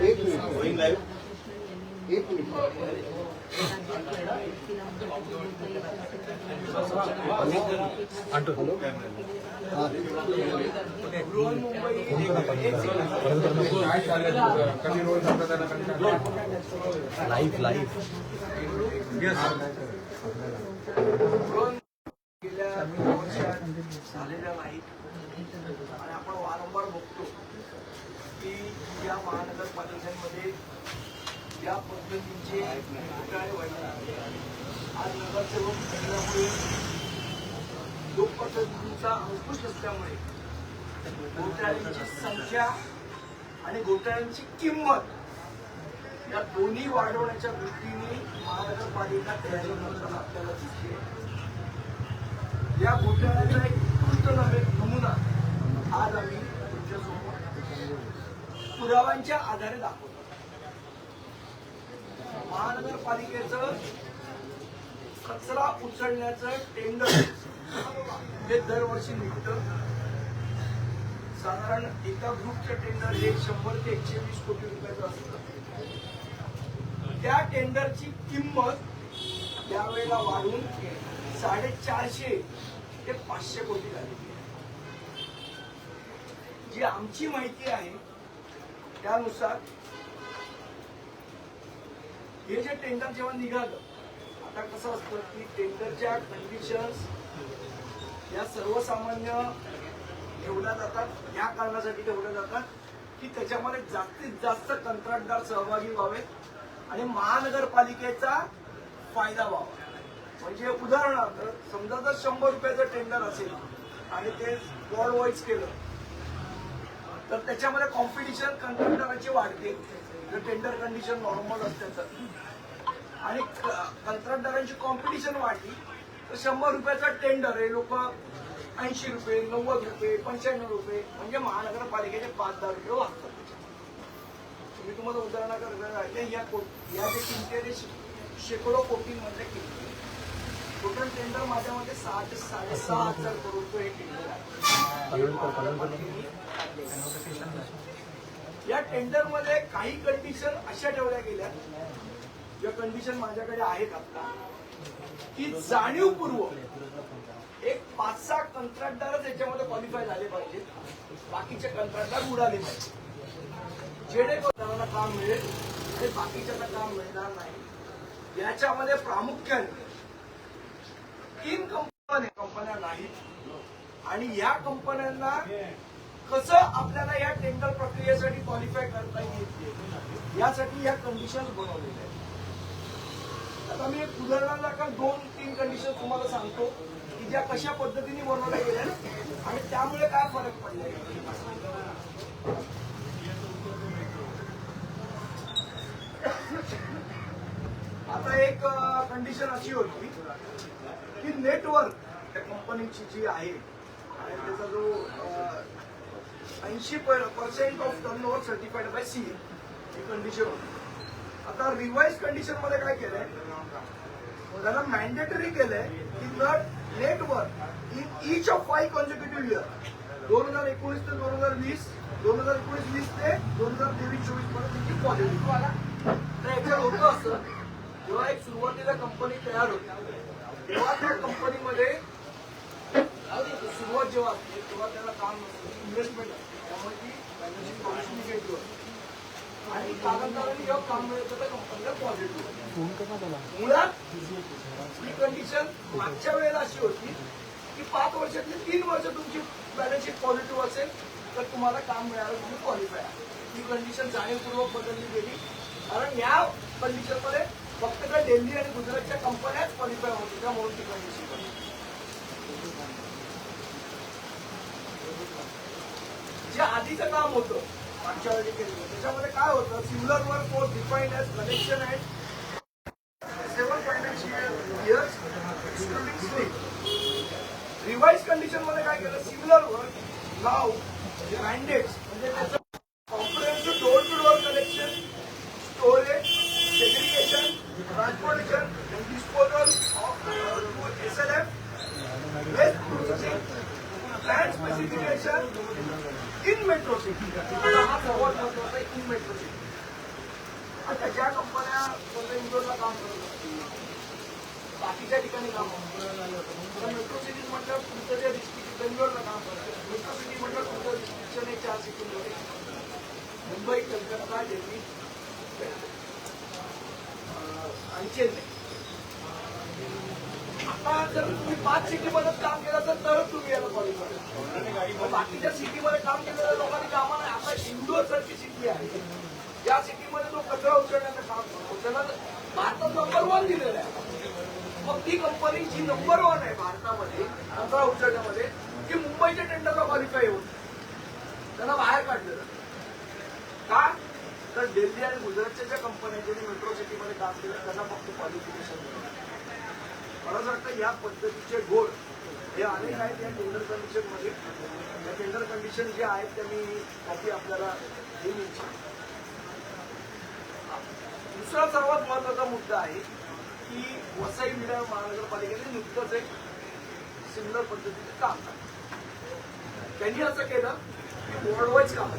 एक मिनिट एक मिनिट हा गेल्या दोन वर्षात झालेल्या नाहीत आणि आपण वारंवार बघतो की या महानगरपालिकांमध्ये या पद्धतीचे घोटाळे व्हायला आज नगरसेवक असल्यामुळे लोकप्रतिनिधींचा अंकुश असल्यामुळे घोटाळ्यांची संख्या आणि घोटाळ्यांची किंमत या दोन्ही वाढवण्याच्या दृष्टीने महानगरपालिका तयारी करताना आपल्याला दिसते या घोटाळ्याचा एक उत्कृष्ट नमुना आज आम्ही तुमच्यासमोर पुराव्यांच्या आधारे दाखवतो. महानगरपालिकेचं कचरा उचलण्याचं टेंडर हे दरवर्षी निघतं. साधारण एका ग्रुपचं टेंडर हे शंभर ते एकशे वीस कोटी रुपयाचं असतं. त्या टेंडरची किंमत यावेळेला वाढून साडेचारशे ते पाचशे कोटी झाली. जी आमची माहिती आहे त्यानुसार हे जे टेंडर जेव्हा निघालं आता कसं असतं की टेंडरच्या कंडिशन्स या सर्वसामान्य ठेवल्या जातात या कारणासाठी ठेवल्या जातात की त्याच्यामध्ये जास्तीत जास्त कंत्राटदार सहभागी व्हावेत आणि महानगरपालिकेचा फायदा व्हावा. म्हणजे उदाहरणार्थ समजा जर शंभर रुपयाचं टेंडर असेल आणि ते वॉर्ड वाईज केलं तर त्याच्यामध्ये कॉम्पिटिशन कंत्राटदाराची वाढते. टेंडर कंडिशन नॉर्मल असते तर आणि कंत्राटदारांची कॉम्पिटिशन वाढली तर शंभर रुपयाचा टेंडर हे लोक ऐंशी रुपये नव्वद रुपये पंच्याण्णव रुपये म्हणजे महानगरपालिकेचे पाच दहा रुपये वाचतात. मी तुम्हाला उदाहरणाकरता राहिले या को या जे किमती शेकडो कोटींमध्ये किमती. टोटल टेंडर माझ्या मते सहा ते साडेसहा हजार करोड रुपये टेंडर आहे हे महानगरपालिकेने काढलेलं आहे. या टेंडरमध्ये काही कंडिशन अशा ठेवल्या गेल्या. ज्या कंडिशन माझ्याकडे आहेत आता की जाणीवपूर्वक एक पाच सहा कंत्राटदारच याच्यामध्ये क्वालिफाय झाले पाहिजेत. बाकीचे कंत्राटदार उडाले पाहिजे जेणेकरून काम मिळेल आणि बाकीच्यांना काम मिळणार नाही. याच्यामध्ये प्रामुख्याने तीन कंपन्या कंपन्या नाहीत आणि या कंपन्यांना कसं आपल्याला या टेंडर प्रक्रियेसाठी क्वालिफाय करता येईल यासाठी या कंडिशन बनवलेल्या आहेत. आता मी एक उदाहरणाला का दोन तीन कंडिशन तुम्हाला सांगतो की ज्या कशा पद्धतीने बनवल्या गेल्या आणि त्यामुळे काय फरक पडला? आता एक कंडिशन अशी होती की नेटवर्क त्या कंपनीची जी आहे आणि त्याचा जो ऐंशी percent of turnover certified by C he condition होती. आता रिवाईज कंडिशनमध्ये काय केलंय? त्याला मॅन्डेटरी केलंय की the network in each of five consecutive year दोन हजार एकोणीस ते दोन हजार वीस दोन हजार एकोणीस वीस ते दोन हजार तेवीस चोवीसपर्यंत पॉझिटिव्ह आला तर याच्यात होतं असं जेव्हा एक सुरुवातीला कंपनी तयार होती तेव्हा त्या कंपनीमध्ये सुरुवात जेव्हा असते तेव्हा त्याला काम इन्व्हेस्टमेंट असते त्यामुळे ती फायनान्शियल पॉलिसी निगेटिव्ह असते आणि कालांतराने जेव्हा काम पॉझिटिव्ह मुळात ही कंडिशन मागच्या वेळेला अशी होती की पाच वर्षातली तीन वर्ष तुमची बॅलन्स शीट पॉझिटिव्ह असेल तर तुम्हाला काम मिळालं तुम्ही क्वालिफाय ही कंडिशन जाणीवपूर्वक बदलली गेली कारण या कंडिशनमध्ये फक्त त्या दिल्ली आणि गुजरातच्या कंपन्याच क्वालिफाय होत होत्या म्हणून ती कंडिशन जे आधीचं काम होतं मागच्या वेळी केलेलं त्याच्यामध्ये काय होतं similar work was defined as collection आहे seven financial years excluding sleep revise कंडिशनमध्ये काय केलं सिमिलर वर्क नाव मॅन्डेट्स म्हणजे त्याचं comprehensive door to door collection storage segregation transportation and disposal of S L F waste processing plan specification in metro city हा सर्वात महत्त्वाचा इन मेट्रो सिटी आता ज्या कंपन्या कोणत्या इंदोरला काम करत असतील बाकीच्या ठिकाणी काम करतात मेट्रो सिटी म्हटलं तुमचं जे डिस्ट्रिक्ट बेंगलोरला काम करतात मेट्रो सिटी म्हटलं तुमचं डिस्ट्रिक्शन एक चार सिटीमध्ये मुंबई आता जर तुम्ही पाच सिटीमध्ये काम केलं तर तरच तुम्ही याला कॉलेज बाकीच्या सिटीमध्ये काम केलेल्या लोकांनी कामाला नाही आता इंदोर सारखी सिटी आहे या सिटीमध्ये तो कचरा उचलण्याचं काम करतो त्याला भारतात नंबर वन दिलेला आहे. मग ती कंपनी जी नंबर वन आहे भारतामध्ये कचरा उचलण्यामध्ये ती मुंबईच्या टेंडरला क्वालिफाय होत त्यांना बाहेर काढलेलं का तर दिल्ली आणि गुजरातच्या ज्या कंपन्या ज्यांनी मेट्रो सिटीमध्ये काम केलं त्यांना फक्त क्वालिफिकेशन मिळालं. मला असं वाटतं या पद्धतीचे गोड हे अनेक आहेत या टेंडर कंडिशनमध्ये या टेंडर कंडिशन जे आहेत त्या मी आपल्याला देऊ इच्छितो दुसरा सर्वात महत्त्वाचा मुद्दा आहे की वसई विडा महानगरपालिकेने नुकतंच एक सिमिलर पद्धतीचे काम केलं. त्यांनी असं केलं की वर्ल्डवाईज काम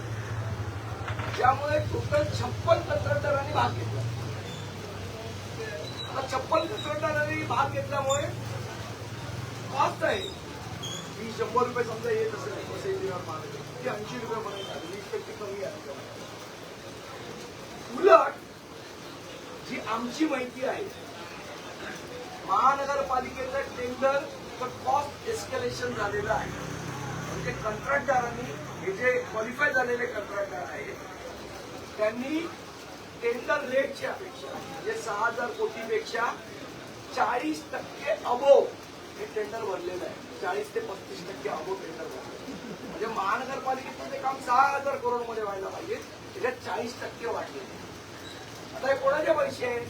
त्यामुळे टोटल छप्पन कंत्राटदारांनी भाग घेतला. आता छप्पन कंत्राटदारांनी भाग घेतल्यामुळे कॉस्ट आहे. मी शंभर रुपये समजा येत असेल वसई विरार ती ऐंशी रुपये पर्यंत आली वीस टक्के कमी आहे उलट जी आमची माहिती आहे महानगरपालिकेचं टेंडर कॉस्ट एस्कलेशन झालेलं आहे. म्हणजे कंत्राटदारांनी हे जे क्वालिफाय झालेले कंत्राटदार आहेत त्यांनी टेंडर रेटची अपेक्षा म्हणजे सहा हजार कोटीपेक्षा चाळीस टक्के अबो हे टेंडर भरलेलं आहे. चाळीस ते पस्तीस टक्के अबो टेंडर भरलेलं म्हणजे महानगरपालिकेचं ते काम सहा हजार करोडमध्ये व्हायला पाहिजे त्याच्यात चाळीस टक्के वाढले. आता हे कोणाचे पैसे आहेत?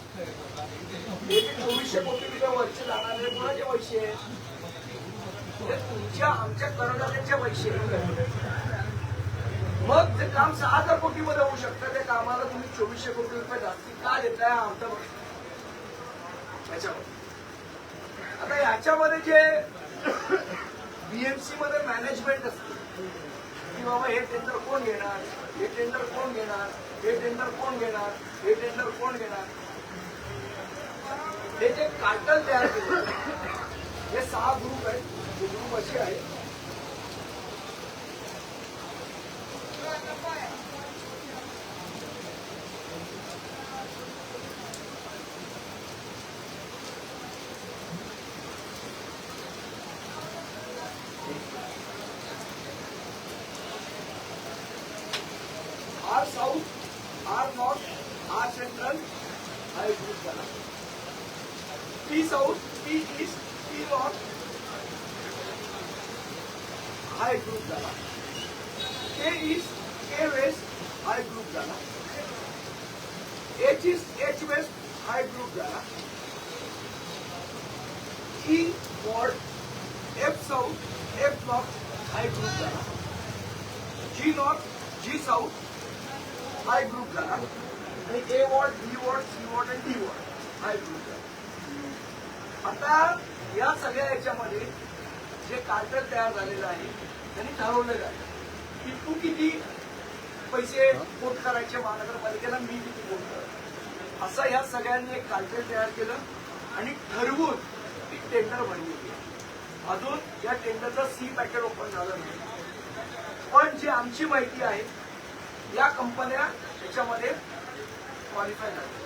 चोवीसशे कोटी रुपये वरचे जाणारे कोणाचे पैसे आहेत? तुमच्या आमच्या करदात्यांचे पैसे मग ते काम सहा हजार कोटी मध्ये होऊ शकतं. त्या कामाला तुम्ही चोवीसशे कोटी रुपये जास्ती का देताय हा आमचा प्रश्न याच्यामध्ये आता याच्यामध्ये जे बीएमसी मध्ये मॅनेजमेंट असते. की बाबा हे टेंडर कोण घेणार? हे टेंडर कोण घेणार? हे टेंडर कोण घेणार? हे टेंडर कोण घेणार? हे जे कार्टल तयार केले हे सहा ग्रुप आहेत. ग्रुप असे आहेत. R south R north R central हा एक ग्रुप झाला P south P east P north हा एक ग्रुप झाला के ईस्ट के वेस्ट हा एक ग्रुप झाला एच ईस्ट एच वेस्ट हा एक ग्रुप झाला E ward F south F north हा एक ग्रुप झाला जी नॉर्थ जी साऊथ आय एक आणि A ward B ward C ward आणि डी वॉर्ड आय एक ग्रुप आता या सगळ्या याच्यामध्ये जे कार्टर तयार झालेलं आहे त्यांनी ठरवलेलं आहे की तू किती पैसे पोट करायचे महानगरपालिकेला मी किती पोट कर असं या सगळ्यांनी एक कार्टर तयार केलं आणि ठरवून ती टेंडर भरली अजून या टेंडरचं सी पॅकेट ओपन झालं नाही. पण जी आमची माहिती आहे या कंपन्या याच्यामध्ये क्वालिफाय झाल्या.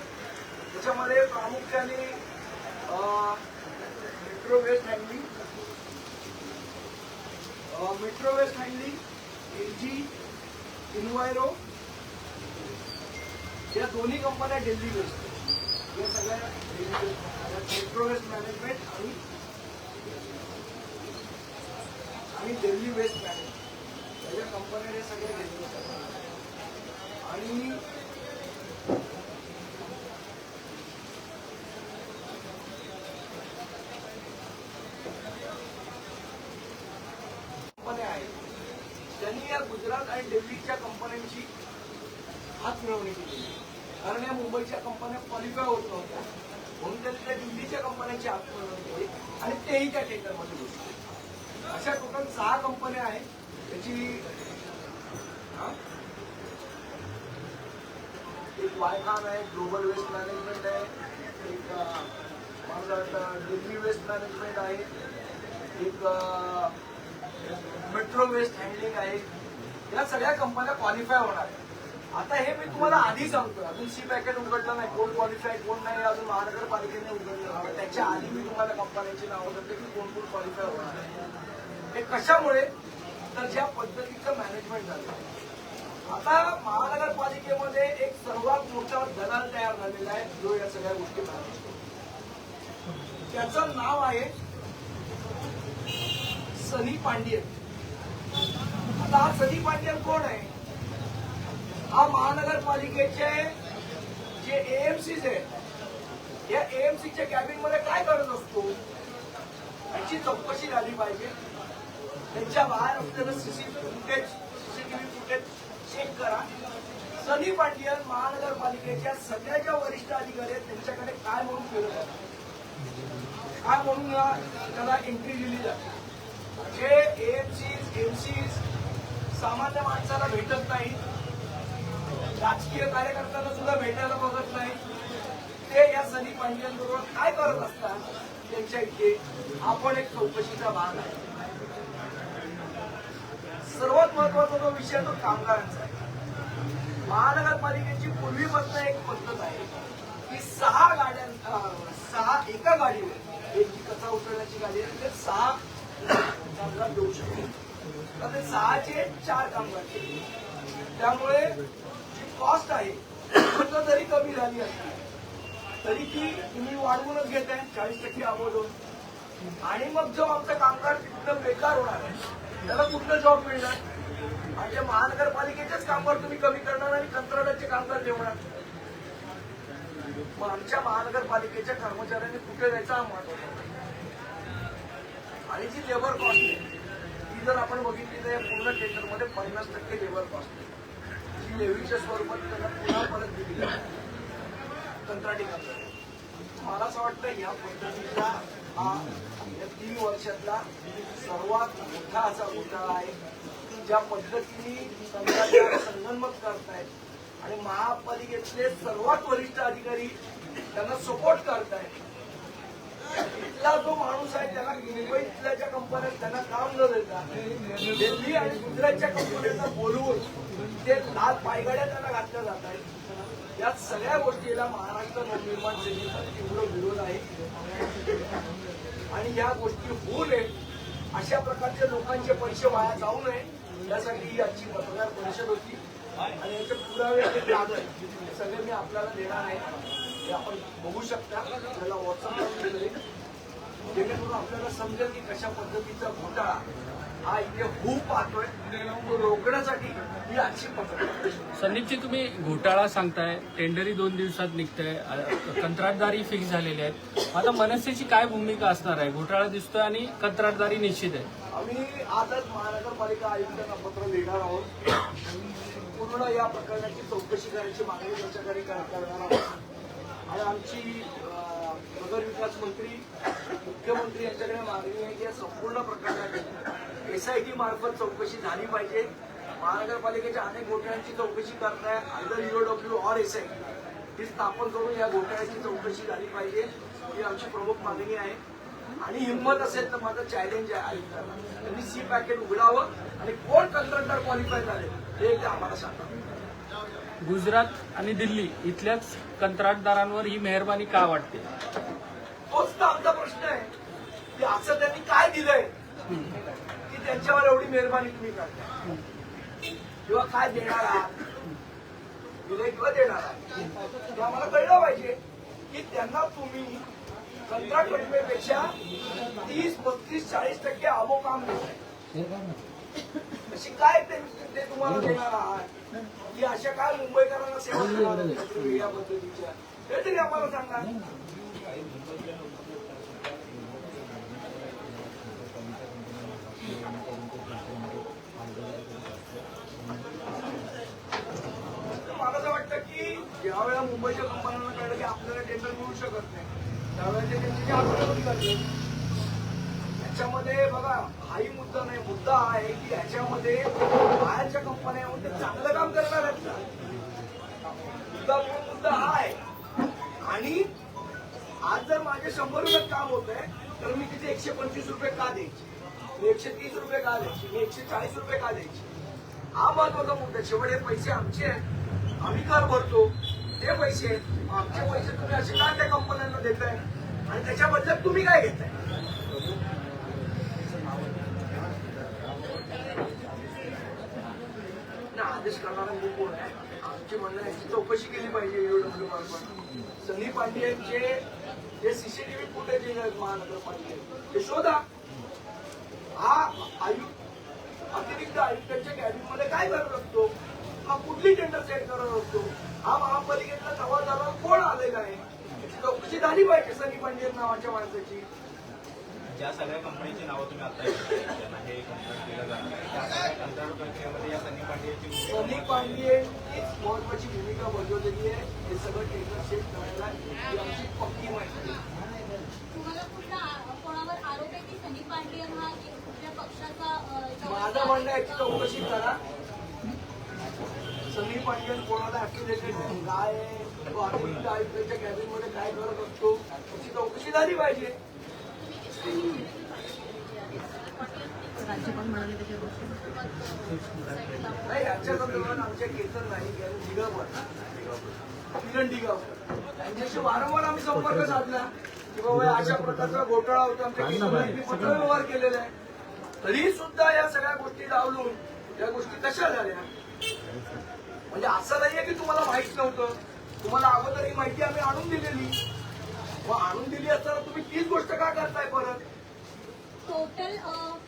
त्याच्यामध्ये प्रामुख्याने metro waste handling metro waste handling L G enviro या दोन्ही कंपन्या दिल्ली वेस्ट या सगळ्या मेट्रो वेस्ट मॅनेजमेंट आणि आणि दिल्ली वेस्ट मॅनेजमेंट या कंपन्या हे सगळ्या दिल्ली आणि कंपन्या आहेत त्यांनी या गुजरात आणि दिल्लीच्या कंपन्यांची हात मिळवणी केली. कारण या मुंबईच्या कंपन्या क्वालिफाय होत नव्हत्या. म्हणून त्यांनी त्या दिल्लीच्या कंपन्यांची हात मिळवणी केली आणि तेही त्या टेंडरमध्ये घुसले अशा टोटल सहा कंपन्या आहेत. त्याची हा? एक वायफाम आहे ग्लोबल वेस्ट मॅनेजमेंट आहे एक मला वाटतं दिल्ली वेस्ट मॅनेजमेंट आहे एक मेट्रो वेस्ट हँडलिंग आहे. या सगळ्या कंपन्या क्वालिफाय होणार. आहेत. आता हे मी तुम्हाला आधी सांगतो अजून सी पॅकेट उघडलं नाही. कोण क्वालिफाय कोण नाही अजून महानगरपालिकेने उघडलं त्याच्या आधी मी तुम्हाला कंपन्यांची नावं सांगते की कोण कोण क्वालिफाय होणार आहे. हे कशामुळे? तर ज्या पद्धतीचं मॅनेजमेंट झालं. आता महानगरपालिकेमध्ये एक सर्वात मोठा दलाल तयार झालेला आहे जो या सगळ्या गोष्टी करतो. त्याचं नाव आहे सनी पांडियन. आता हा सनी पांडियन कोण आहे? हा महानगरपालिकेचे जे एएमसीज आहे या एएमसीच्या कॅबिनमध्ये काय करत असतो? याची चौकशी झाली पाहिजे. त्यांच्या बाहेर असलेलं सीसीटीव्ही सीसीटीव्ही फुटेज चेक करा. सनी पाटील महानगरपालिकेच्या सगळ्या ज्या वरिष्ठ अधिकारी आहेत त्यांच्याकडे काय म्हणून केलं जातं काय म्हणून त्याला एंट्री दिली जाते? जे एमसीज एमसीज सामान्य माणसाला भेटत नाही राजकीय कार्यकर्त्यांना सुद्धा भेटायला बघत नाही ते या सनी पांडियन बरोबर काय करत असतात त्यांच्या इथे आपण एक चौकशीचा भाग आहे. सर्वात महत्त्वाचा जो विषय तो कामगारांचा आहे. महानगरपालिकेची पूर्वीपासून एक पद्धत आहे. की सहा गाड्या सहा एका गाडीवर एक जी कचरा उचलण्याची गाडी आहे ते सहा कामगार देऊ शकतो. तर ते सहाचे चार कामगार त्यामुळे जी कॉस्ट आहे ती जरी कमी झाली असली तरी ती तुम्ही वाढवूनच घेत आहे चाळीस टक्के अमोलून आणि मग जो आमचा कामगार तिथं बेकार होणार आहे त्याला कुठलं जॉब मिळणार? म्हणजे महानगरपालिकेचेच कामगार तुम्ही कमी करणार आणि कंत्राटाचे कामगार ठेवणार मग आमच्या महानगरपालिकेच्या कर्मचाऱ्यांनी कुठे जायचा हा महत्त्वाचा आणि जी लेबर कॉस्ट आहे ती जर आपण बघितली तर या पूर्ण टेंडरमध्ये पन्नास टक्के लेबर कॉस्ट आहे. जी लेवीच्या स्वरूपात त्यांना पुन्हा परत दिली कंत्राटी कामगार. मला असं वाटतं या पद्धतीचा हा या तीन वर्षातला सर्वात मोठा असा घोटाळा आहे. ज्या पद्धतीने कंत्राटदार संगनमत करतायत आणि महापालिकेतले सर्वात वरिष्ठ अधिकारी त्यांना सपोर्ट करतायत. इथला जो माणूस आहे त्याला मुंबईतल्या ज्या कंपन्या त्यांना काम न देता दिल्ली आणि गुजरातच्या कंपन्यांना बोलवून ते लाल पायगाड्या त्यांना घातल्या जात आहेत. या सगळ्या गोष्टीला महाराष्ट्र नवनिर्माण सेनेचा तीव्र विरोध आहे. आणि या गोष्टी होऊ नये अशा प्रकारच्या लोकांचे पैसे वाया जाऊ नये यासाठी ही आजची पत्रकार परिषद होती. आणि याचे पुरावे सगळे मी आपल्याला देणार आहे. ते आपण बघू शकता. आपल्याला व्हॉट्सअपवर जेणेकरून आपल्याला समजेल की कशा पद्धतीचा घोटाळा हा इथे होऊ पाहतोय. तो रोखण्यासाठी ही आजची पत्रकार संदीपजी तुम्ही घोटाळा सांगताय टेंडरी दोन दिवसात निघतंय कंत्राटदारी फिक्स झालेले आहेत. आता मनसेची काय भूमिका असणार आहे? घोटाळा दिसतोय आणि कंत्राटदारी निश्चित आहे. आम्ही आजच महानगरपालिका आयुक्तांना पत्र लिहिणार आहोत. पूर्ण या प्रकरणाची चौकशी करायची मागणी त्यांच्याकडे करणार आहोत. आणि आमची नगरविकास नगर विकास मंत्री मुख्यमंत्री यांच्याकडे मागणी आहे की या संपूर्ण प्रकरणाची एसआयटी मार्फत चौकशी झाली पाहिजे. महानगरपालिकेच्या अनेक घोटाळ्यांची चौकशी करताय आयदर ईओडब्ल्यू ऑर एसआयटी ही स्थापन करून या घोटाळ्याची चौकशी झाली पाहिजे. ही आमची प्रमुख मागणी आहे. आणि हिंमत असेल तर माझं चॅलेंज आहे आयुक्तांना त्यांनी सी पॅकेट उघडावं आणि कोण कंत्राटदार क्वालिफाय झाले हे एकदा आम्हाला सांगा. गुजरात आणि दिल्ली इथल्याच कंत्राटदारांवर ही मेहरबानी का वाटते? तोच तर आमचा प्रश्न आहे. की असं त्यांनी काय दिलंय? की त्यांच्यावर एवढी मेहरबानी तुम्ही करता किंवा काय देणार आहात? दिलंय किंवा देणार आहात? आम्हाला कळलं पाहिजे की त्यांना तुम्ही कंत्राट रकमेपेक्षा तीस पस्तीस चाळीस टक्के अबो काम अशी काय ते तुम्हाला देणार आहात. की अशा काय मुंबईकरांना सेवा देणार या पद्धतीच्या. हे तरी आम्हाला सांगा. मला असं वाटतं की ज्यावेळेला मुंबईच्या कंपन्यांना कळलं की आपल्याला टेंडर मिळू शकत याच्यामध्ये बघा हाही मुद्दा नाही. मुद्दा हा आहे की याच्यामध्ये बाहेरच्या कंपन्या ते चांगलं काम करणार आहेत का? मुद्दा मुद्दा हा आहे. आणि आज जर माझे शंभर रुपये काम होत आहे तर मी तिथे एकशे पंचवीस रुपये का द्यायचे? मी एकशे तीस रुपये का द्यायचे? मी एकशे चाळीस रुपये का द्यायचे? हा महत्त्वाचा मुद्दा शेवट हे पैसे आमचे आहेत. आम्ही कर भरतो. ते पैसे आहेत. आमचे पैसे तुम्ही असे का त्या कंपन्यांना देताय? आणि त्याच्या बदल्यात तुम्ही काय घेताय? आदेश करणारा मी कोण आहे? आमची म्हणणं याची चौकशी केली पाहिजे एवढं मार्फत सनी पांडे जे सीसीटीव्ही फुटेज आहेत महानगरपालिकेत ते शोधा. हा आयुक्त अतिरिक्त आयुक्तांच्या कॅबिनमध्ये काय करत असतो हा कुठली टेंडर सेट करत असतो? हा महापालिकेतला जबाबदार कोण आलेला आहे? याची चौकशी झाली पाहिजे सनी पांडे नावाच्या माणसाची. ज्या सगळ्या कंपनीची नावं तुम्ही आता हे जाणार प्रक्रियेमध्ये या सनी पांडेची सनी पांडेंनीच महत्वाची भूमिका बजावलेली आहे. हे सगळं टेंडर सेट करायला ही आमची पक्की माहिती आहे. तुम्हाला कुठला कोणावर आरोप आहे की सनी पांडियन एक कुठल्या पक्षाचा अ, माझं म्हणणं आहे की चौकशी करा. सनी पांडेन कोणाला ऍफिलेटेड काय तो अतिरिक्त आयुक्तांच्या कॅबिनमध्ये काय करत असतो? त्याची चौकशी झाली पाहिजे. नाही याच्या संदर्भात आमच्या केतन नाही दिगावर किरण दिगावर त्यांच्याशी वारंवार आम्ही संपर्क साधला. की बाबा अशा प्रकारचा घोटाळा होता. आमच्या पत्र व्यवहार केलेला आहे. तरी सुद्धा या सगळ्या गोष्टी डावलून या गोष्टी कशा झाल्या? म्हणजे असं नाहीये की तुम्हाला माहीत नव्हतं. तुम्हाला अगोदर ही माहिती आम्ही आणून दिलेली. मग आणून दिली असताना तुम्ही तीच गोष्ट का करताय परत? टोटल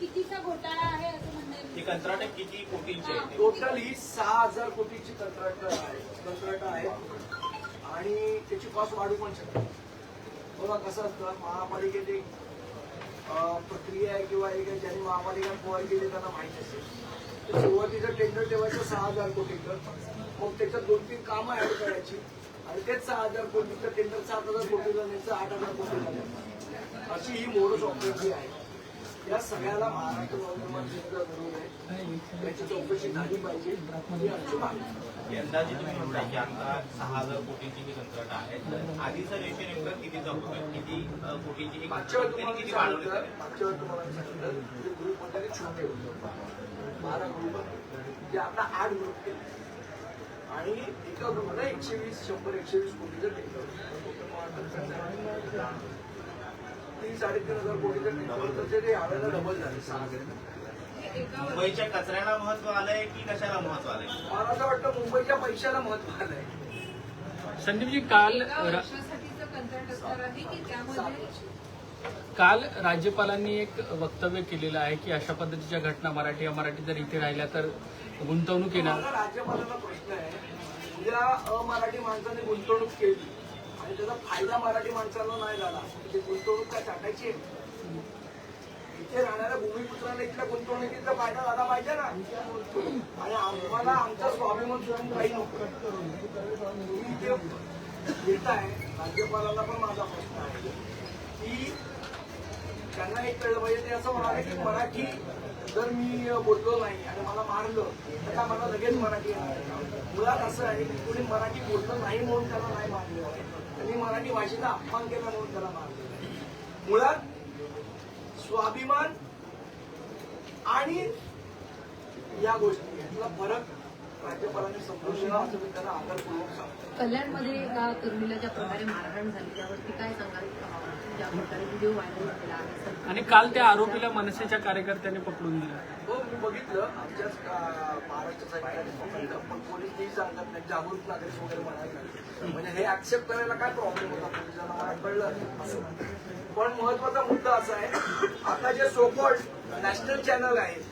कितीचा घोटाळा आहे असं म्हणणं ही कंत्राट किती कोटींची आहे टोटल ही सहा हजार कोटीची कंत्राट आहे. कंत्राट आहे आणि त्याची कॉस्ट वाढू पण शकते. बघा कसं असतं महापालिकेत एक अं, प्रक्रिया आहे किंवा एक आहे ज्यांनी महापालिका फवार केली त्यांना माहीत असेल तर सुरुवातीचं टेंडर ठेवायचं सहा हजार कोटीचं. मग त्याच्यात दोन तीन कामं ऍड करायची. आणि तेच सहा हजार कोटीचं टेंडर सात हजार कोटीचं न्यायचं आठ हजार कोटीला न्यायचं. अशी ही मोडस ऑपरेटरी आहे. या सगळ्याला महाराष्ट्र गव्हर्नमेंट सुद्धा करू नये याची चौकशी झाली पाहिजे. ही आमची मागणी आहे. यंदा जी तुम्ही म्हणताय की आता सहा हजार कोटींची ही कंत्राट आहे तर आधीचं रेशन नेमकं कितीचं होतं किती अं, कोटीची ही मागच्या वेळी कंत्राट त्यांनी तुम्हाला किती मी वाढवली सांगितलं मागच्या वेळी तुम्हाला मी सांगितलं ते ग्रुप छोटे होते. बारा ग्रुप होते. जे आता आठ ग्रुप केले आणि एका एकशे वीस शंभर एकशे वीस कोटीचं टेंडर तीन साडेतीन हजार कोटीचं टेंडर तर ते डबल झाले सहा मुंबईच्या कचऱ्याला महत्त्व आलंय की कशाला महत्त्व आलंय? मला असं वाटतं मुंबईच्या पैशाला महत्त्व आलंय. संदीपजी काल काल राज्यपालांनी एक वक्तव्य केलेलं आहे की अशा पद्धतीच्या घटना मराठी अमराठी जर इथे राहिल्या तर गुंतवणूक येणार. राज्यपालांना प्रश्न आहे या अमराठी माणसाने गुंतवणूक केली आणि त्याचा फायदा मराठी माणसाला नाही झाला म्हणजे गुंतवणूक काय टाकायची आहे? इथे राहणाऱ्या भूमिपुत्रांना इथल्या गुंतवणुकीचा फायदा झाला पाहिजे ना. आणि आम्हाला आमचा स्वाभिमान सुद्धा काही नको. तुम्ही इथे आहे राज्यपालांना पण माझा प्रश्न आहे. की त्यांना एक कळलं पाहिजे ते असं म्हणाले की मराठी जर मी बोललो नाही आणि मला मारलं तर का मला लगेच मराठी येणार आहे? मुळात असं आहे की कोणी मराठी बोललं नाही म्हणून त्याला नाही मारलं आहे. त्यांनी मराठी भाषेचा अपमान केला म्हणून त्याला मारलं मुळात स्वाभिमान आणि या गोष्टी यातला फरक राज्यपालांनी समजून घ्यावा असं मी त्यांना आदरपूर्वक सांगतो कल्याणमध्ये एका तरुणीला ज्या प्रकारे मारहाण झाली त्यावरती काय सांगाल? ज्या प्रकारे व्हिडिओ व्हायरल आहे आणि काल त्या आरोपीला मनसेच्या कार्यकर्त्यांनी पकडून दिलं. हो मी बघितलं. आमच्याच अं, महाराष्ट्र सरकारने पकडलं. पण पोलीस तेही सांगत नाही जागरूक नागरिक वगैरे म्हणायला लागले. म्हणजे हे ऍक्सेप्ट करायला काय प्रॉब्लेम होता? पोलिसांना मला कळलं असं पण महत्त्वाचा मुद्दा असा आहे आता जे सोकॉल्ड नॅशनल चॅनल आहेत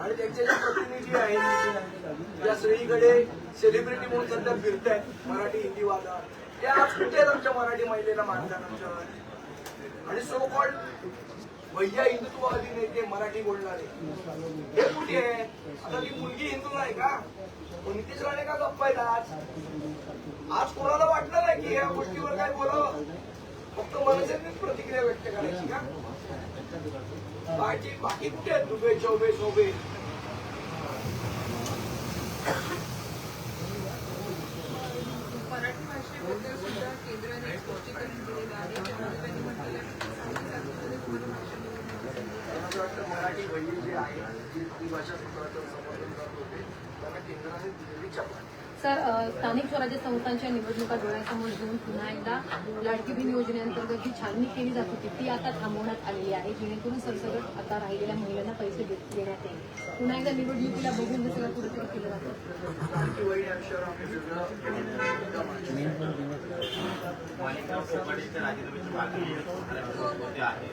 आणि त्यांचे जे प्रतिनिधी आहेत या सगळीकडे सेलिब्रिटी म्हणून सध्या फिरत आहेत मराठी हिंदी वादा. त्या कुठे आमच्या मराठी महिलेला मानतात आमच्या आणि सो कॉल्ड भैया हिंदुत्ववादी नेते मराठी बोलणारे हे कुठे आहे? आता ती मुलगी हिंदू नाही का? नितीश राणे का गप्प आहेत आज? आज कोणाला वाटलं नाही की या गोष्टीवर काय बोलावं? फक्त मनसेनेच प्रतिक्रिया व्यक्त करायची का? बाकी बाकी कुठे आहेत दुबे चौबे शोबे मराठी भाषेबद्दल सुद्धा केंद्राने स्पष्टीकरण दिलेलं आहे. त्यामध्ये त्यांनी म्हटलेलं आहे की शासनामध्ये तुम्हाला भाषा मराठी वडील जे आहे जी ती भाषा स्वतःचं संवर्धन करत होते त्यांना केंद्राने दिलेली चपा सर स्थानिक स्वराज्य संस्थांच्या निवडणुका डोळ्यासमोर घेऊन पुन्हा एकदा लाडकी बहीण योजनेअंतर्गत जी छाननी केली जात होती ती आता थांबवण्यात आलेली आहे जेणेकरून सरसकट आता राहिलेल्या महिलांना पैसे देण्यात येईल पुन्हा एकदा निवडणुकीला बघून हे सगळं कुठेतरी केलं जातं आहे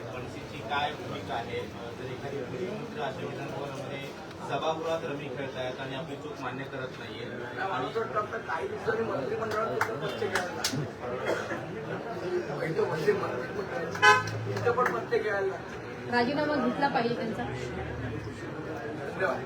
काय भूमिका आहे जर एखादी सभागृहात रमी खेळतायत आणि आपली चूक मान्य करत नाहीये. मला काही दिवसांनी मंत्रिमंडळात पण पत्ते खेळायला राजीनामा घेतला पाहिजे त्यांचा. धन्यवाद